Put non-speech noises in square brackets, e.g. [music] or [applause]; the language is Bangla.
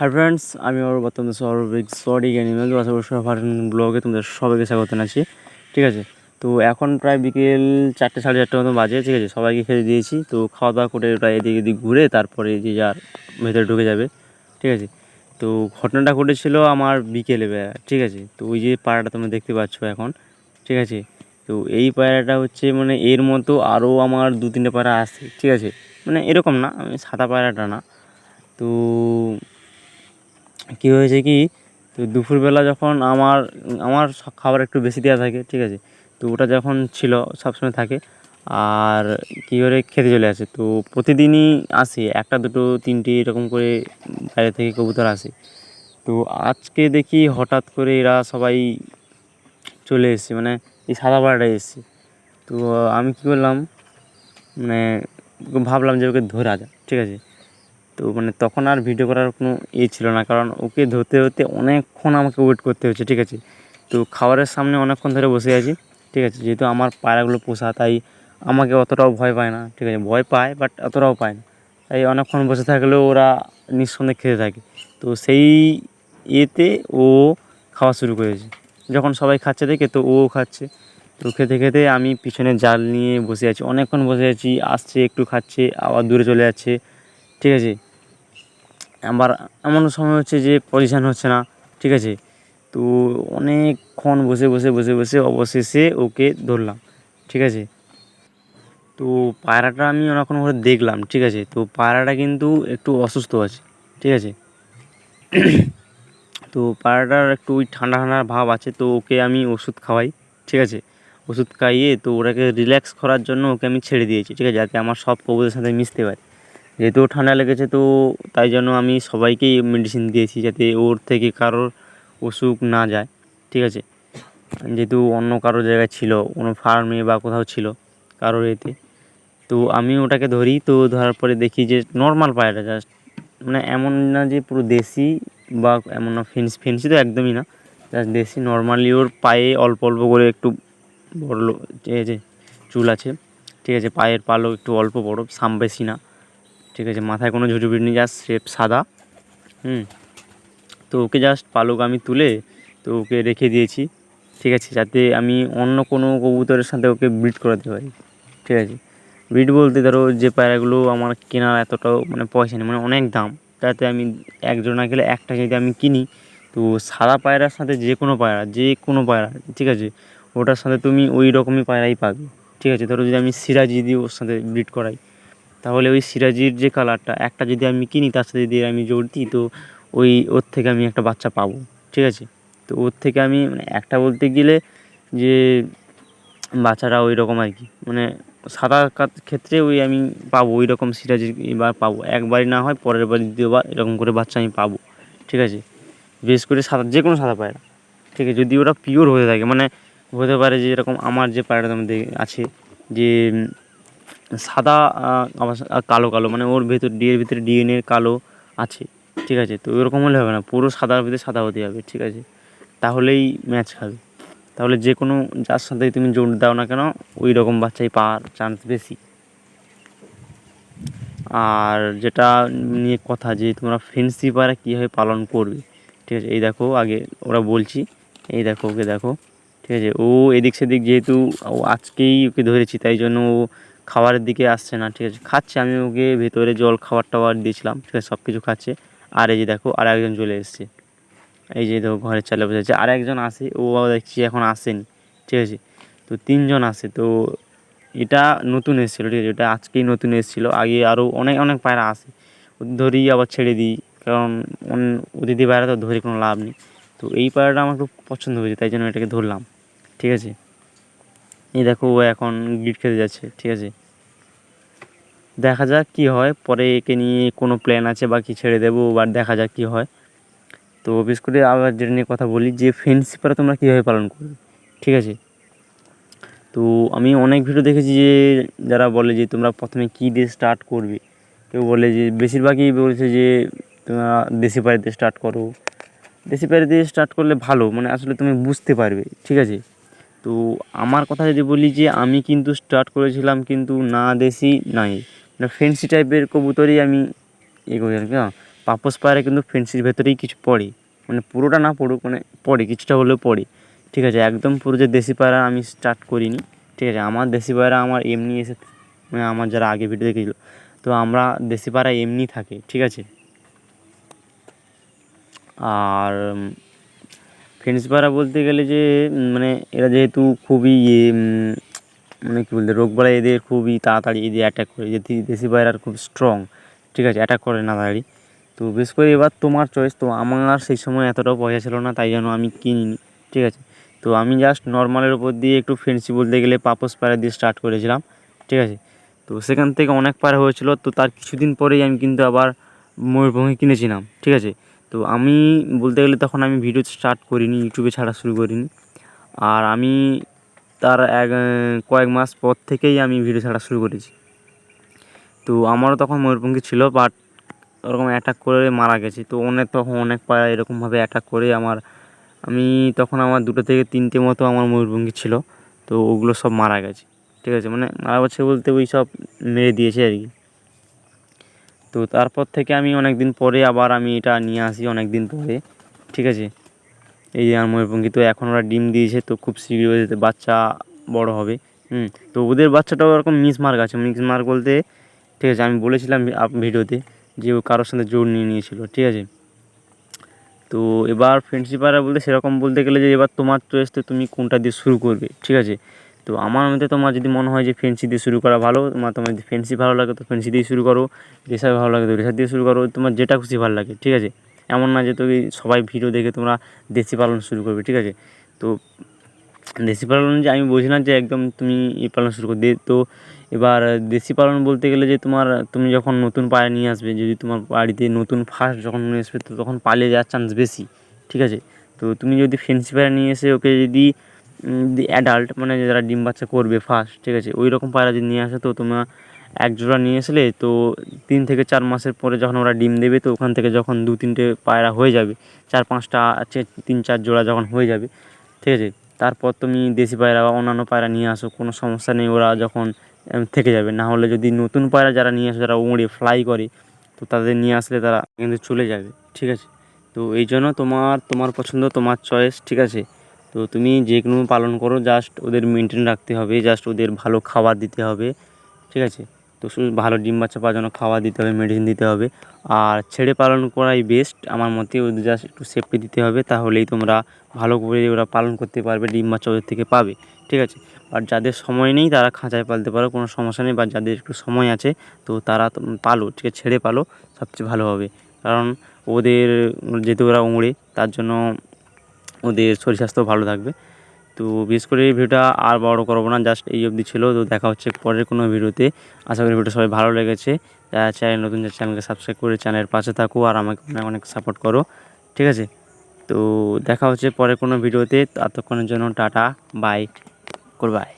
হাই ফ্রেন্ডস আমি ওর বর্তমানে সৌরভিক সরি অ্যানিমেল করি সবার ব্লগে তোমাদের সবাইকে স্বাগত জানাচ্ছি, ঠিক আছে? তো এখন প্রায় বিকেল চারটে সাড়ে চারটে মতো বাজে, ঠিক আছে? সবাইকে খেতে দিয়েছি, তো খাওয়া দাওয়া করে প্রায় এদিক এদিক ঘুরে তারপরে যে যার ভেতরে ঢুকে যাবে, ঠিক আছে? তো ঘটনাটা ঘটেছিল আমার বিকেলে বেলা, ঠিক আছে? তো ওই যে পাড়াটা তোমরা দেখতে পাচ্ছ এখন, ঠিক আছে? তো এই পায়রাটা হচ্ছে মানে এর মতো আরও আমার দু তিনটে পায়রা আছে, ঠিক আছে? মানে এরকম না, আমি সাদা পায়রাটা না। তো কী হয়েছে কি, তো দুপুরবেলা যখন আমার আমার খাবার একটু বেশি দেওয়া থাকে, ঠিক আছে? তো ওটা যখন ছিল, সবসময় থাকে। আর কী করে খেতে চলে আসে? তো প্রতিদিনই আসে, একটা, দুটো, তিনটে, এরকম করে বাইরে থেকে কবুতর আসে। তো আজকে দেখি হঠাৎ করে এরা সবাই চলে এসেছে মানে এই সাদা পাড়াটা এসেছে। তো আমি কী করলাম মানে ভাবলাম যে ওকে ধরা যায় ঠিক আছে? তো মানে তখন আর ভিডিও করার কোনো ইয়ে ছিল না, কারণ ওকে ধরতে ধরতে অনেকক্ষণ আমাকে ওয়েট করতে হচ্ছে, ঠিক আছে? তো খাবারের সামনে অনেকক্ষণ ধরে বসে আছি, ঠিক আছে? যেহেতু আমার পায়রাগুলো পোষা, তাই আমাকে অতটাও ভয় পায় না, ঠিক আছে? ভয় পায় বাট অতটাও পায় না। তাই অনেকক্ষণ বসে থাকলেও ওরা নিঃসন্দেহে খেতে থাকে। তো সেই ইয়েতে ও খাওয়া শুরু করেছে। যখন সবাই খাচ্ছে দেখে, তো ও খাচ্ছে। তো খেতে খেতে আমি পিছনে জাল নিয়ে বসে আছি, অনেকক্ষণ বসে আছি, আসছে, একটু খাচ্ছে, আবার দূরে চলে যাচ্ছে, ঠিক আছে? আবার এমন সময় হচ্ছে যে পজিশান হচ্ছে না, ঠিক আছে? তো অনেকক্ষণ বসে বসে বসে বসে অবশেষে ওকে ধরলাম, ঠিক আছে? তো পায়রাটা আমি অনেকক্ষণ করে দেখলাম, ঠিক আছে? তো পায়রাটা কিন্তু একটু অসুস্থ আছে, ঠিক আছে? [clears throat] তো পায়রাটার একটু ওই ঠান্ডা ঠান্ডা ভাব আছে, তো ওকে আমি ওষুধ খাওয়াই, ঠিক আছে? ওষুধ খাইয়ে তো ওটাকে রিল্যাক্স করার জন্য ওকে আমি ছেড়ে দিয়েছি, ঠিক আছে? যাতে আমার সব কবুতরের সাথে মিশতে পারে। যেহেতু ঠান্ডা লেগেছে, তো তাই জন্য আমি সবাইকেই মেডিসিন দিয়েছি যাতে ওর থেকে কারোর অসুখ না যায়, ঠিক আছে? যেহেতু অন্য কারও জায়গায় ছিল, কোনো ফার্মে বা কোথাও ছিল কারোর এতে, তো আমি ওটাকে ধরি, তো ধরার পরে দেখি যে নর্মাল পায়রা জাস্ট মানে এমন না যে পুরো দেশি বা এমন না ফেন্সি ফেন্সি তো একদমই না জাস্ট দেশি। নর্মালি ওর পায়ে অল্প অল্প করে একটু বড় লো- যে চুল আছে, ঠিক আছে? পায়ের পালক একটু অল্প বড়, সাম বেশি না। ঠিক আছে, মাথায় কোনো ঝুঁঝুবিট নেই জাস্ট স্রেফ সাদা। হুম, তো ওকে জাস্ট পালক আমি তুলে তো ওকে রেখে দিয়েছি, ঠিক আছে, যাতে আমি অন্য কোনো কবুতরের সাথে ওকে ব্রিড করাতে পারি, ঠিক আছে। ব্রিড বলতে ধরো যে পায়রাগুলো আমার কেনার এতটাও মানে পয়সা নেই মানে অনেক দাম, তাতে আমি একজন গেলে একটা যদি আমি কিনি, তো সাদা পায়রার সাথে যে কোনো পায়রা, যে কোনো পায়রা, ঠিক আছে, ওটার সাথে তুমি ওই রকমই পায়রাই পাবে, ঠিক আছে। ধরো যদি আমি সিরাজি দিয়ে ওর সাথে ব্রিড করাই তাহলে ওই সিরাজির যে কালারটা একটা যদি আমি কিনি, তার সাথে যদি আমি জোর দিই, তো ওই, ওর থেকে আমি একটা বাচ্চা পাবো, ঠিক আছে? তো ওর থেকে আমি মানে একটা বলতে গেলে যে বাচ্চাটা ওই রকম আর কি মানে সাদা ক্ষেত্রে ওই আমি পাবো ওই রকম সিরাজির এবার পাবো, একবারই না হয় পরের বার দ্বিতীয়বার এরকম করে বাচ্চা আমি পাবো, ঠিক আছে? বেশ করে সাদা যে কোনো সাদা পায়রা, ঠিক আছে? যদি ওরা পিওর হয়ে থাকে মানে হতে পারে যে এরকম আমার যে পায়রাটা মধ্যে আছে, যে সাদা কালো কালো মানে ওর ভেতর ডিএর ভিতরে ডিএনএ কালো আছে, ঠিক আছে? তো ওরকম হলে হবে না, পুরো সাদার ভিতরে সাদা হতে হবে ঠিক আছে? তাহলেই ম্যাচ খাবে। তাহলে যে কোনো, যার সাথে তুমি জোর দাও না কেন ওই রকম বাচ্চাই পাওয়ার চান্স বেশি। আর যেটা নিয়ে কথা, যে তোমরা পায়রা কীভাবে পালন করবে, ঠিক আছে? এই দেখো, আগে ওরা বলছি, এই দেখো, ওকে দেখো, ঠিক আছে? ও এদিক সেদিক যেহেতু আজকেই ওকে ধরেছি, তাই জন্য ও খাবারের দিকে আসছে না, ঠিক আছে? খাচ্ছে, আমি ওকে ভেতরে জল, খাবার টাবার দিয়েছিলাম, ঠিক আছে সব কিছু খাচ্ছে। আর এই যে দেখো, আর একজন চলে এসছে। এই যে দেখো, ঘরের চালে বসে আছে। আর একজন আসে ও দেখছি এখন আসেনি, ঠিক আছে? তো তিনজন আসে তো এটা নতুন এসেছিল, ঠিক আছে? এটা আজকেই নতুন এসেছিল। আগে আরও অনেক অনেক পায়রা আসে ধরি আবার ছেড়ে দিই, কারণ অতিথি পায়রা তো ধরে কোনো লাভ নেই। তো এই পায়রাটা আমার খুব পছন্দ হয়েছে, তাই জন্য এটাকে ধরলাম, ঠিক আছে? এই দেখো ও এখন গিট খেতে যাচ্ছে, ঠিক আছে? দেখা যাক কী হয়, পরে একে নিয়ে কোনো প্ল্যান আছে বা কি ছেড়ে দেবো বা দেখা যাক কী হয়। তো বিশেষ করে আবার যেটা নিয়ে কথা বলি, যে পায়রা তোমরা কীভাবে পালন করবে, ঠিক আছে? তো আমি অনেক ভিডিও দেখেছি যে যারা বলে যে তোমরা প্রথমে কী দিয়ে স্টার্ট করবে। কেউ বলে যে বেশিরভাগই বলছে যে তোমরা দেশি দিয়ে স্টার্ট করো। দেশি দিয়ে স্টার্ট করলে ভালো মানে আসলে তুমি বুঝতে পারবে, ঠিক আছে? তো আমার কথা যদি বলি যে আমি কিন্তু স্টার্ট করেছিলাম কিন্তু না দেশি নাই। মানে ফেন্সি টাইপের কবুতরই আমি ইয়ে করেছিলাম কেন পাপোস পায়রা কিন্তু ফেন্সির ভেতরেই কিছু পড়ে। মানে পুরোটা না পড়ুক মানে পড়ে, কিছুটা হলেও পড়ে। ঠিক আছে, একদম পুরো যে দেশি পায়রা আমি স্টার্ট করিনি। ঠিক আছে, আমার দেশি পায়রা আমার এমনি এসে মানে আমার যারা আগে ভিডিও দেখেছিল, তো আমরা দেশি পায়রা এমনি থাকে, ঠিক আছে। আর ফেন্স পায়রা বলতে গেলে যে মানে এরা যেহেতু খুবই ইয়ে মানে কী বলতে, রোগ বালাই এদের খুবই তাড়াতাড়ি এদের অ্যাটাক করে। যে দেশি পায়রার খুব স্ট্রং ঠিক আছে? অ্যাটাক করে না তাড়াতাড়ি তো বেশ করে এবার তোমার চয়েস তো আমার সেই সময় এতটাও পয়সা ছিল না, তাই জন্য আমি কিনিনি, ঠিক আছে? তো আমি জাস্ট নর্মালের উপর দিয়ে একটু ফেন্সি বলতে গেলে পাপোস পায়রা দিয়ে স্টার্ট করেছিলাম, ঠিক আছে? তো সেখান থেকে অনেক পায়রা হয়েছিল, তো তার কিছুদিন পরেই আমি কিন্তু আবার ময়ূরভঙ্গি কিনেছিলাম, ঠিক আছে? তো আমি বলতে গেলে তখন আমি ভিডিও স্টার্ট করিনি ইউটিউবে ছাড়া শুরু করিনি। আর আমি তার এক, কয়েক মাস পর থেকেই আমি ভিডিও ছাড়া শুরু করেছি। তো আমারও তখন ময়ূরপঙ্খী ছিল বাট ওরকম অ্যাটাক করে মারা গেছে। তো অনেক তখন অনেক পায়রা এরকমভাবে অ্যাটাক করে আমার, আমি তখন আমার দুটো থেকে তিনটে মতো আমার ময়ূরপঙ্খী ছিল। তো ওগুলো সব মারা গেছে। ঠিক আছে? মানে মারা গেছে বলতে ওই সব মেরে দিয়েছে আর কি। তো তারপর থেকে আমি অনেক দিন পরে আবার আমি এটা নিয়ে আসি অনেক দিন পরে, ঠিক আছে? এই যে আমার ময়ূরপঙ্খী তো এখন ওরা ডিম দিয়েছে, তো খুব শীঘ্রই বাচ্চা বড় হবে, হুম? তো ওদের বাচ্চাটাও এরকম মিস মার্ক আছে, মিস মার্ক বলতে, ঠিক আছে, আমি বলেছিলাম ভিডিওতে যে ও কারোর সাথে জোর নিয়ে নিয়েছিল, ঠিক আছে? তো এবার ফ্রেন্ডশিপ পায়রা বলতে সেরকম বলতে গেলে যে এবার তোমার চয়েস তো তুমি কোনটা দিয়ে শুরু করবে, ঠিক আছে? তো আমার মতে তোমার যদি মনে হয় যে ফেন্সি দিয়ে শুরু করা ভালো, তোমার তোমার যদি ফেন্সি ভালো লাগে তো ফেন্সি দিয়ে শুরু করো। রেসার ভালো লাগে তো রেসার দিয়ে শুরু করো। তোমার যেটা খুশি ভালো লাগে, ঠিক আছে? এমন না যে তুমি সবাই ভিডিও দেখে তোমরা দেশি পালন শুরু করবে, ঠিক আছে? তো দেশি পালন যে আমি বলছি না যে একদম তুমি এ পালন শুরু করে। তো এবার দেশি পালন বলতে গেলে যে তোমার, তুমি যখন নতুন পায়ে নিয়ে আসবে, যদি তোমার বাড়িতে নতুন ফার্স্ট যখন নিয়ে আসবে, তো তখন পালিয়ে যাওয়ার চান্স বেশি, ঠিক আছে? তো তুমি যদি ফেন্সি পায়রা নিয়ে এসে ওকে যদি অ্যাডাল্ট মানে যারা ডিম বাচ্চা করবে ফার্স্ট ঠিক আছে? ওই রকম পায়রা যদি নিয়ে আসে তো তোমরা এক জোড়া নিয়ে আসলে তো তিন থেকে চার মাসের পরে যখন ওরা ডিম দেবে তো ওখান থেকে যখন দু তিনটে পায়রা হয়ে যাবে, চার পাঁচটা তিন চার জোড়া যখন হয়ে যাবে, ঠিক আছে? তারপর তুমি দেশি পায়রা বা অন্যান্য পায়রা নিয়ে আসো, কোনো সমস্যা নেই, ওরা যখন থেকে যাবে। না হলে যদি নতুন পায়রা যারা নিয়ে আসে, যারা উড়ে ফ্লাই করে, তো তাদের নিয়ে আসলে তারা কিন্তু চলে যাবে, ঠিক আছে? তো এই জন্য তোমার তোমার পছন্দ, তোমার চয়েস ঠিক আছে? তো তুমি যে কোনো পালন করো জাস্ট ওদের মেনটেন রাখতে হবে জাস্ট ওদের ভালো খাবার দিতে হবে, ঠিক আছে? তো শুধু ভালো ডিম বাচ্চা পাওয়ার জন্য খাবার দিতে হবে মেডিসিন দিতে হবে। আর ছেড়ে পালন করাই বেস্ট আমার মতে ওদের জাস্ট একটু সেফটি দিতে হবে, তাহলেই তোমরা ভালো করে ওরা পালন করতে পারবে, ডিম বাচ্চা ওদের থেকে পাবে, ঠিক আছে? আর যাদের সময় নেই, তারা খাঁচায় পালতে পারো, কোনো সমস্যা নেই, বা যাদের একটু সময় আছে, তো তারা পালো, ঠিক আছে? ছেড়ে পালো, সবচেয়ে ভালো হবে। কারণ ওদের, যেহেতু ওরা উড়ে, তার জন্য ওদের শরীর স্বাস্থ্য ভালো থাকবে। তো বিশেষ করে এই ভিডিওটা আর বড় করব না জাস্ট এই অবধি ছিল। তো দেখা হচ্ছে পরের কোনো ভিডিওতে। আশা করি ভিডিও সবাই ভালো লেগেছে। যারা চ্যানেল নতুন চ্যানেলকে সাবস্ক্রাইব করে চ্যানেলের পাশে থাকো আর আমাকে অনেক অনেক সাপোর্ট করো। ঠিক আছে? তো দেখা হচ্ছে পরের কোনো ভিডিওতে। ততক্ষণের জন্য টাটা বাই গুড বাই